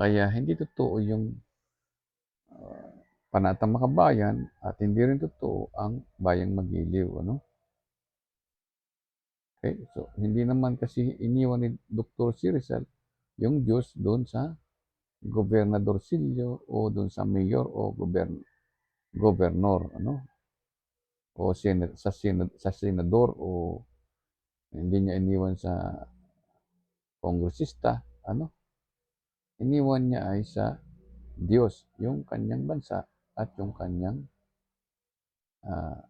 Kaya hindi totoo yung ah, panatang makabayan at hindi rin totoo ang bayang magiliw. Ano? Okay? So, hindi naman kasi iniwan ni Dr. si Rizal yung Diyos doon sa Gobernador Silio o doon sa mayor o gobern gobernor ano o senat sa senat sa senador o hindi niya iniwan sa kongresista ano iniwan niya ay sa Diyos yung kanyang bansa at yung kanyang ah,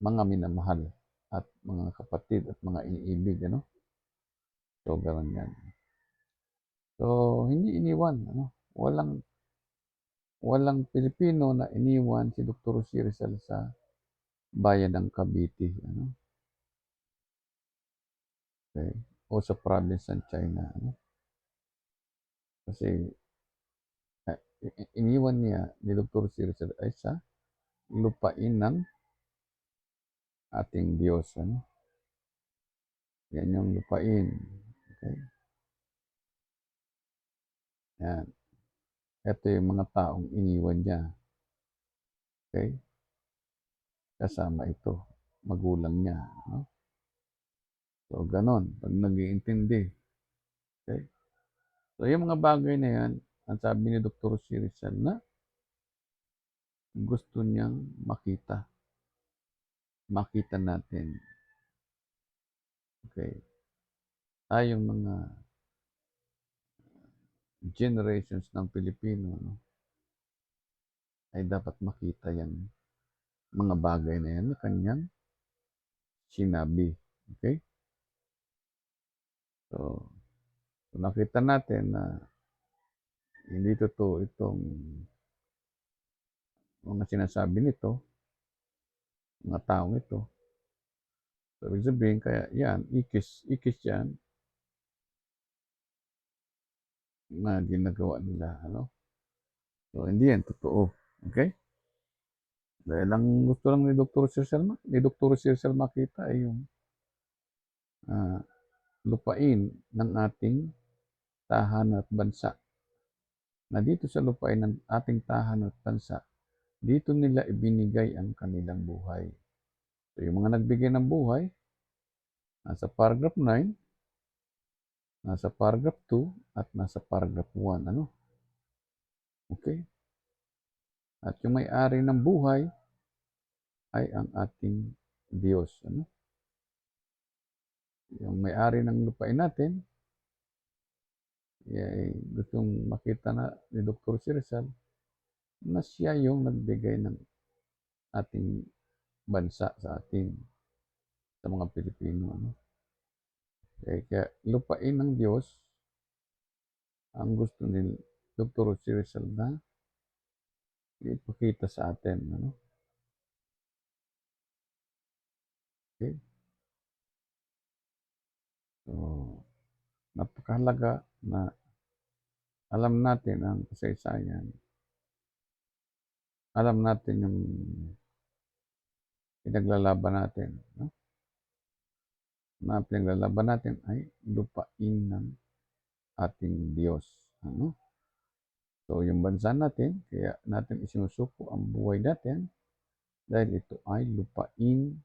mga minamahal at mga kapatid at mga iniibig ano? So ganun yan. So hindi iniwan ano? Walang walang Pilipino na iniwan si Dr. Jose Rizal sa bayan ng Cavite ano? Okay. O sa province ng China ano kasi i- iniwan niya ni Dr. Jose Rizal ay sa lupain ng ating Diyos ano yan yung lupain okay yan ito yung mga taong iniwan niya okay kasama ito magulang niya no? so ganon pag nag-iintindi so yung mga bagay na yan ang sabi ni Dr. Rizal na gusto niyang makita makita natin okay tayong mga generations ng Pilipino no, ay dapat makita yan mga bagay na yan na kanyang sinabi. Okay? So, so nakita natin na hindi totoo itong mga sinasabi nito, mga taong ito. So, ibig sabihin, kaya yan, ikis, ikis yan na ginagawa nila. Ano? So, hindi yan totoo. Okay? Dahil ang gusto lang ni Dr. Cecil, ni Dr. Cecil makita ay yung ah, lupain ng ating tahanan at bansa. Na dito sa lupain ng ating tahanan at bansa, dito nila ibinigay ang kanilang buhay. So, yung mga nagbigay ng buhay, nasa paragraph 9, nasa paragraph 2, at nasa paragraph 1. Ano? Okay? At yung may-ari ng buhay ay ang ating Diyos. Ano? Yung may-ari ng lupain natin, ay gustong makita na ni Dr. Sirizal na siya yung nagbigay ng ating bansa sa ating sa mga Pilipino. Ano? Kaya, kaya lupain ng Diyos ang gusto ni Dr. Sirizal na ipakita sa atin. Ano? Okay? So, napakahalaga na alam natin ang kasaysayan. Alam natin yung pinaglalaban natin. No? Na pinaglalaban natin ay lupain ng ating Diyos. Ano? So, yung bansa natin, kaya natin isinusuko ang buhay natin dahil ito ay lupain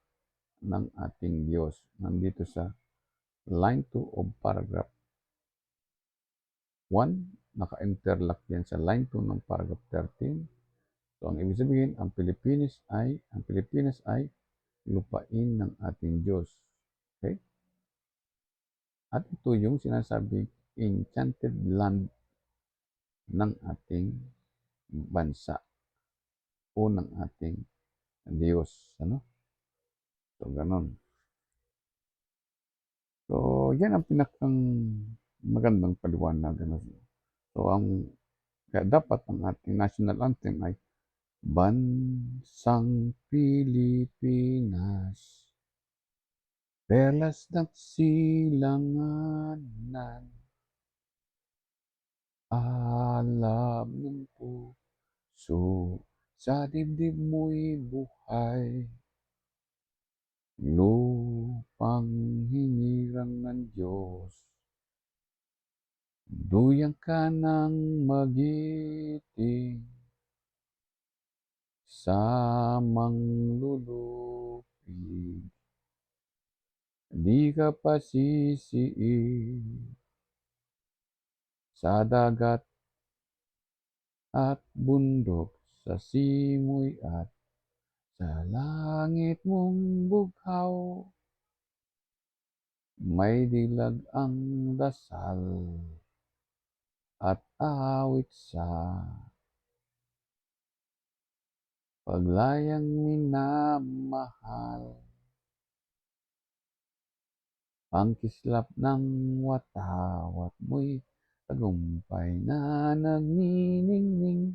ng ating Diyos. Nandito sa line 2 of paragraph 1, naka-interlock yan sa line 2 ng paragraph 13. So, ang ibig sabihin, ang Pilipinas ay, ang Pilipinas ay lupain ng ating Diyos. Okay? At ito yung sinasabi enchanted land ng ating bansa o ng ating Diyos. Ano? So, ganon. So, yan ang pinakang magandang paliwanag. Ano? So, ang kaya dapat ang ating national anthem ay Bansang Pilipinas, perlas ng silanganan, alam ng puso, sa dibdib mo'y buhay, lupang hinirang ng Diyos, Duyan ka ng magiting sa manglulupig, di ka pasisiig sa dagat at bundok, sa simoy at sa langit mong bughaw. May dilag ang dasal at awit sa paglayang minamahal. Ang kislap ng watawat mo'y tagumpay na nagniningning.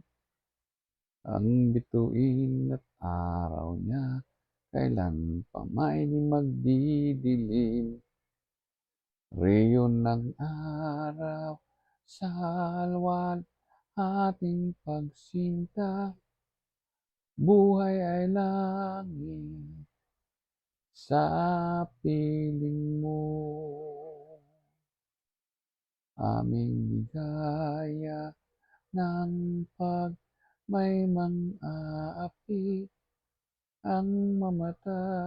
Ang bituin at araw niya kailan pa may di magdidilim. Reyon ng araw sa alwan ating pagsinta, buhay ay langit sa piling mo. Aming ligaya ng pag may mang-aapi ang mamatay.